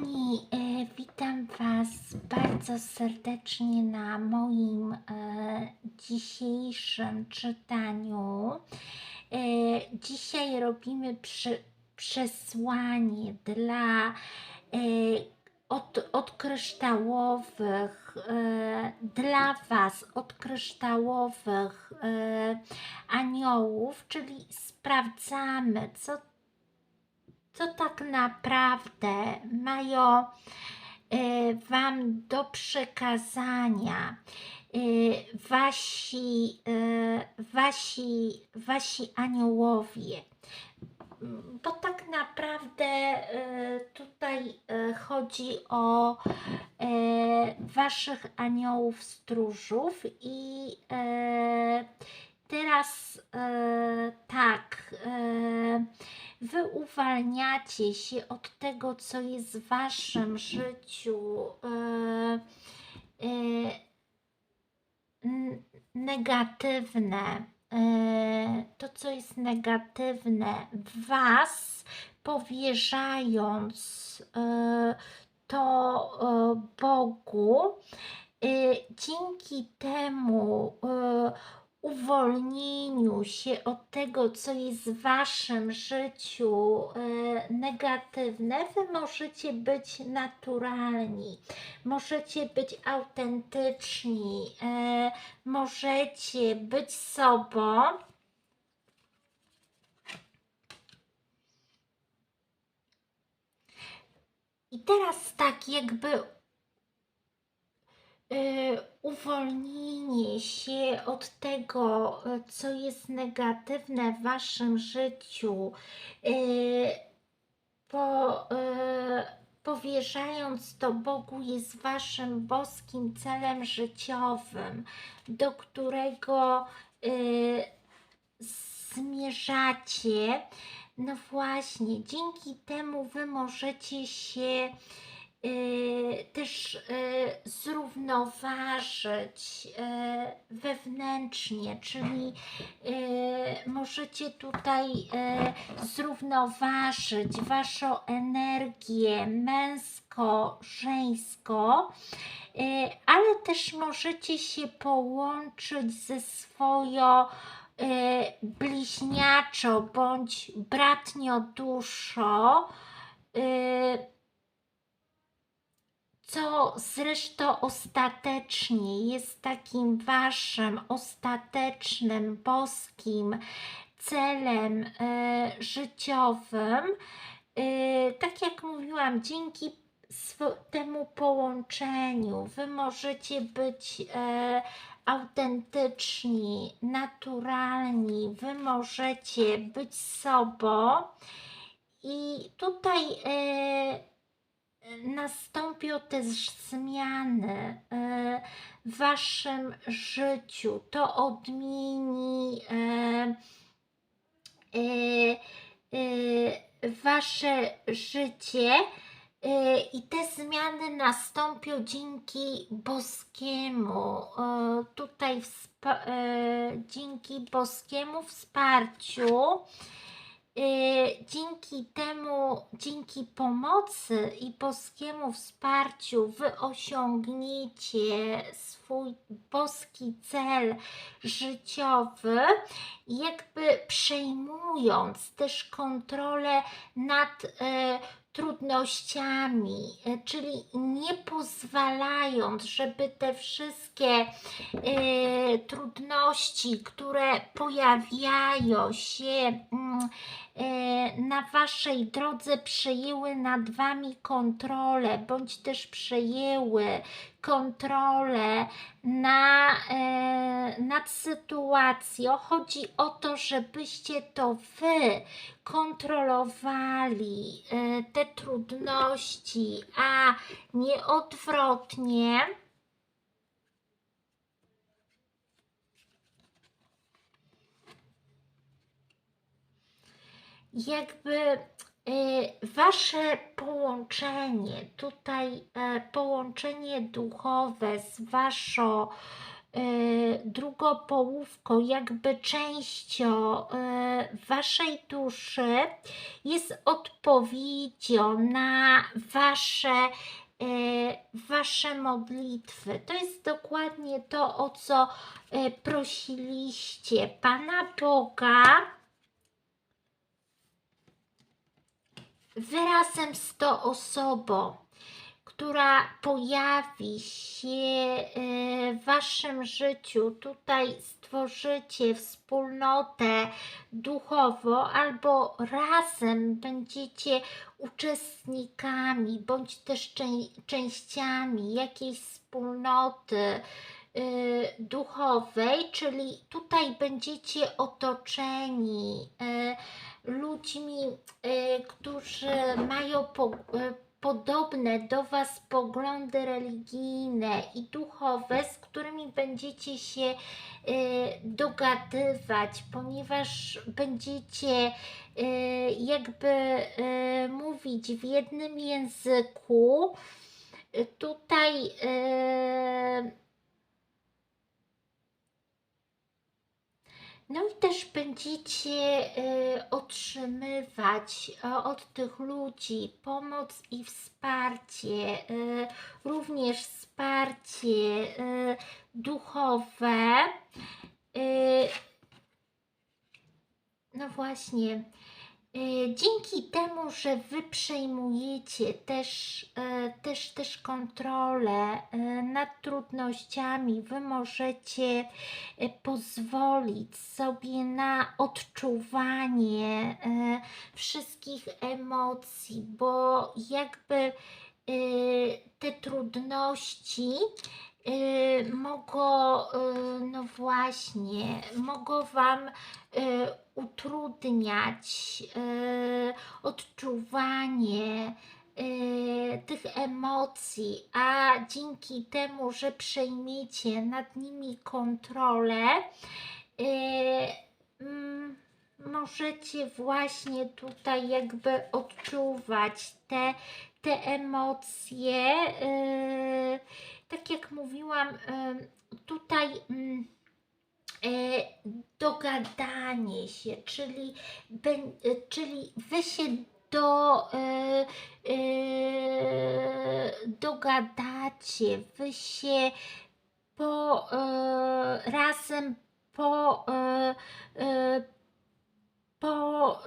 kochani, e, witam Was bardzo serdecznie na moim e, dzisiejszym czytaniu. E, dzisiaj robimy przesłanie dla od, od kryształowych, e, dla Was od kryształowych e, aniołów, czyli sprawdzamy, co co tak naprawdę mają e, Wam do przekazania e, wasi, e, wasi, wasi aniołowie. Bo tak naprawdę tutaj chodzi o Waszych aniołów stróżów i teraz tak. Wy uwalniacie się od tego, co jest w waszym życiu e, n- negatywne. E, to, co jest negatywne w was, powierzając e, to e, Bogu, e, dzięki temu uwolnieniu się od tego, co jest w waszym życiu e, negatywne, wy możecie być naturalni, możecie być autentyczni, e, możecie być sobą. I teraz tak jakby y, uwolnienie się od tego, y, co jest negatywne w waszym życiu, y, po, y, powierzając to Bogu, jest waszym boskim celem życiowym, do którego zmierzacie. No właśnie, dzięki temu wy możecie się też y, zrównoważyć y, wewnętrznie, czyli y, możecie tutaj y, zrównoważyć waszą energię męsko-żeńską, y, ale też możecie się połączyć ze swoją y, bliźniaczo bądź bratnio duszą, y, co zresztą ostatecznie jest takim waszym ostatecznym boskim celem y, życiowym. Y, tak jak mówiłam, dzięki temu połączeniu wy możecie być e, autentyczni, naturalni, wy możecie być sobą. I tutaj e, nastąpią też zmiany e, w waszym życiu. To odmieni e, e, wasze życie. I te zmiany nastąpią dzięki boskiemu, tutaj dzięki boskiemu wsparciu. Y, dzięki temu, dzięki pomocy i boskiemu wsparciu, wy osiągniecie swój boski cel życiowy, jakby przejmując też kontrolę nad e, trudnościami, e, czyli nie pozwalając, żeby te wszystkie trudności, które pojawiają się mm, e, na waszej drodze, przejęły nad wami kontrolę, bądź też przejęły kontrolę na, e, nad sytuacją. Chodzi o to, żebyście to wy kontrolowali te trudności, a nie odwrotnie. Jakby e, wasze połączenie, tutaj e, połączenie duchowe z waszą drugopołówką, jakby częścią e, waszej duszy, jest odpowiedzią na wasze e, wasze modlitwy. To jest dokładnie to, o co e, prosiliście Pana Boga wyrazem z tą osobą, która pojawi się e, w Waszym życiu. Tutaj stworzycie wspólnotę duchową albo razem będziecie uczestnikami bądź też częściami jakiejś wspólnoty e, duchowej, czyli tutaj będziecie otoczeni e, ludźmi, którzy mają podobne do Was poglądy religijne i duchowe, z którymi będziecie się y, dogadywać, ponieważ będziecie y, jakby y, mówić w jednym języku. Tutaj No i też będziecie y, otrzymywać y, od tych ludzi pomoc i wsparcie, y, również wsparcie duchowe. No właśnie. Y, dzięki temu, że Wy przejmujecie też, y, też, też kontrolę y, nad trudnościami, Wy możecie pozwolić sobie na odczuwanie wszystkich emocji, bo jakby te trudności mogą, no właśnie, mogą Wam utrudniać e, odczuwanie tych emocji, a dzięki temu, że przejmiecie nad nimi kontrolę, mm, możecie właśnie tutaj jakby odczuwać te, te emocje. Tak jak mówiłam, tutaj mm, E, dogadanie się, czyli, e, czyli wy się do, e, dogadacie, wy się po, razem po, po,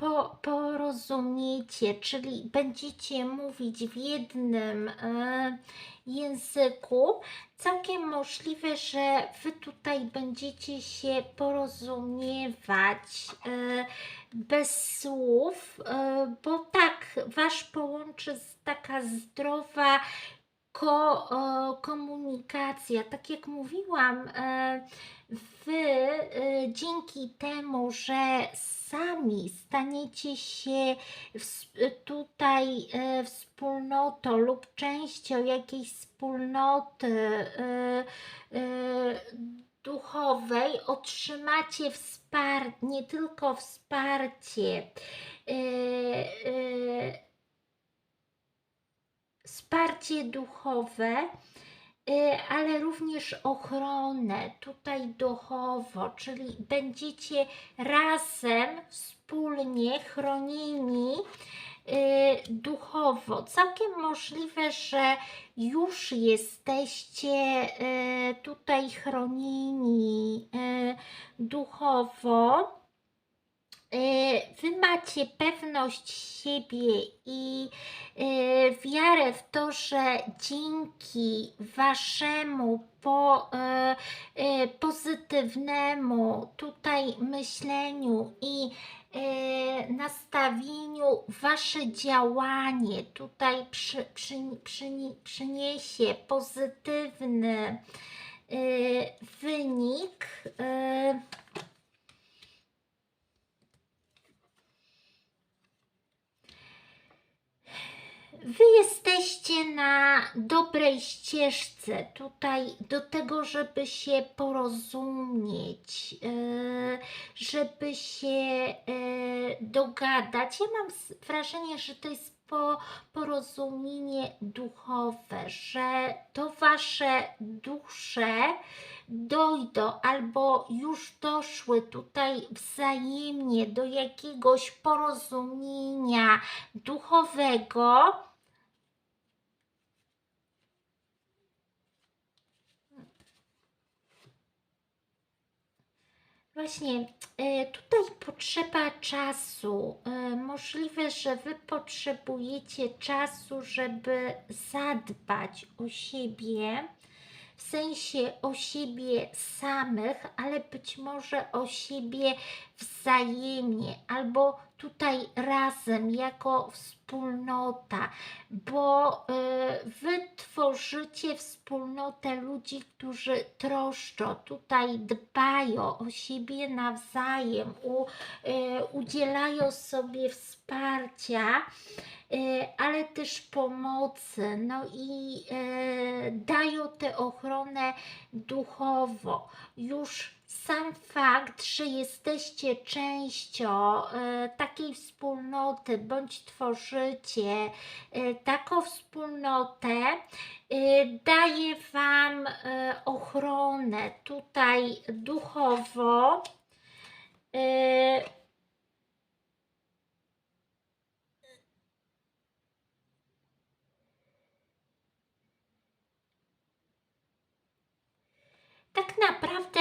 po, porozumiecie, czyli będziecie mówić w jednym e, języku, całkiem możliwe, że Wy tutaj będziecie się porozumiewać e, bez słów, e, bo tak, Wasz połączy taka zdrowa ko, komunikacja. Tak jak mówiłam, e, Wy e, dzięki temu, że sami staniecie się tutaj e, wspólnotą lub częścią jakiejś wspólnoty duchowej, otrzymacie wsparcie, nie tylko wsparcie, wsparcie duchowe, y, ale również ochronę tutaj duchowo, czyli będziecie razem, wspólnie chronieni y, duchowo. Całkiem możliwe, że już jesteście y, tutaj chronieni duchowo wy macie pewność siebie i y, wiarę w to, że dzięki waszemu po, y, pozytywnemu tutaj myśleniu i nastawieniu wasze działanie tutaj przy, przy, przy, przyniesie pozytywny wynik. Wy jesteście na dobrej ścieżce tutaj do tego, żeby się porozumieć, e, żeby się e, dogadać. Ja mam wrażenie, że to jest po, porozumienie duchowe, że to wasze dusze dojdą albo już doszły tutaj wzajemnie do jakiegoś porozumienia duchowego. Właśnie, e, tutaj potrzeba czasu. E, Możliwe, że Wy potrzebujecie czasu, żeby zadbać o siebie, w sensie o siebie samych, ale być może o siebie wzajemnie, albo tutaj razem, jako wspólnota, bo y, wy tworzycie wspólnotę ludzi, którzy troszczą, tutaj dbają o siebie nawzajem, u, y, udzielają sobie wsparcia ale też pomocy, no i e, dają tę ochronę duchowo. Już sam fakt, że jesteście częścią e, takiej wspólnoty, bądź tworzycie e, taką wspólnotę, e, daje Wam e, ochronę tutaj duchowo. Tak naprawdę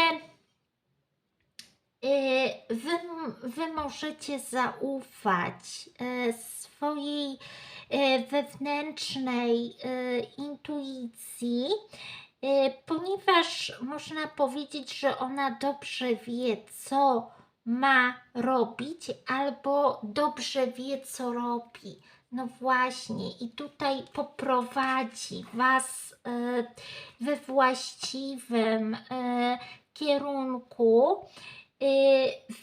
y, wy, wy możecie zaufać y, swojej y, wewnętrznej intuicji, ponieważ można powiedzieć, że ona dobrze wie, co ma robić, albo dobrze wie, co robi. No właśnie, i tutaj poprowadzi Was e, we właściwym e, kierunku. E,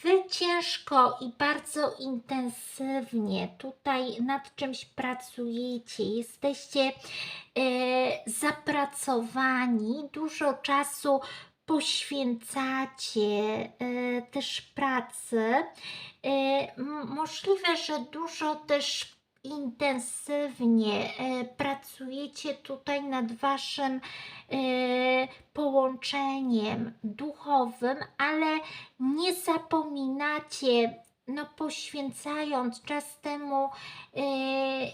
wy ciężko i bardzo intensywnie tutaj nad czymś pracujecie, jesteście zapracowani, dużo czasu poświęcacie też pracy. Możliwe, że dużo też intensywnie e, pracujecie tutaj nad waszym e, połączeniem duchowym, ale nie zapominacie no poświęcając czas temu, e,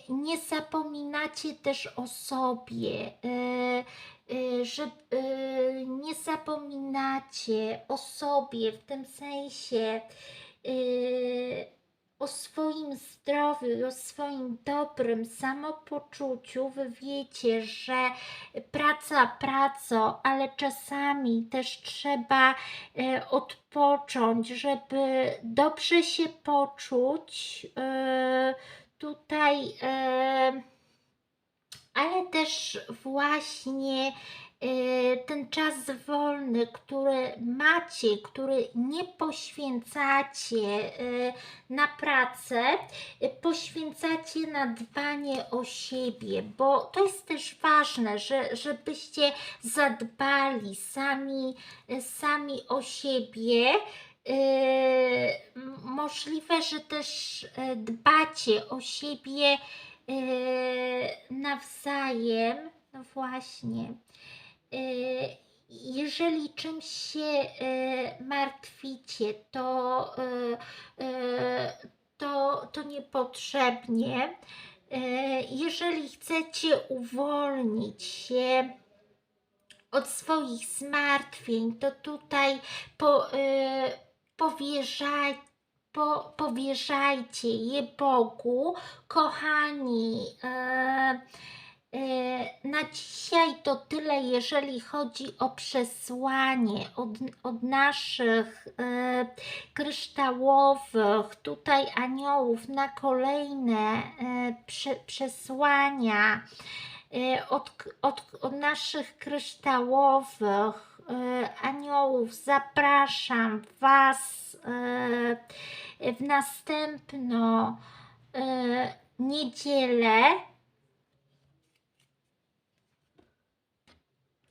nie zapominacie też o sobie, że nie zapominacie o sobie w tym sensie, o swoim zdrowiu o swoim dobrym samopoczuciu, wy wiecie, że praca pracą, ale czasami też trzeba e, odpocząć, żeby dobrze się poczuć. E, tutaj, e, ale też właśnie ten czas wolny, który macie, który nie poświęcacie y, na pracę, y, poświęcacie na dbanie o siebie, bo to jest też ważne, że, żebyście zadbali sami, sami o siebie. Możliwe, że też dbacie o siebie nawzajem. No właśnie. Y, jeżeli czymś się y, martwicie, to, y, to, to niepotrzebnie. Jeżeli chcecie uwolnić się od swoich zmartwień, to tutaj po, powierzajcie po, powierzajcie je Bogu, kochani. E, na dzisiaj to tyle, jeżeli chodzi o przesłanie od, od naszych e, kryształowych tutaj aniołów na kolejne e, prze, przesłania e, od, od, od naszych kryształowych e, aniołów. Zapraszam Was e, w następną niedzielę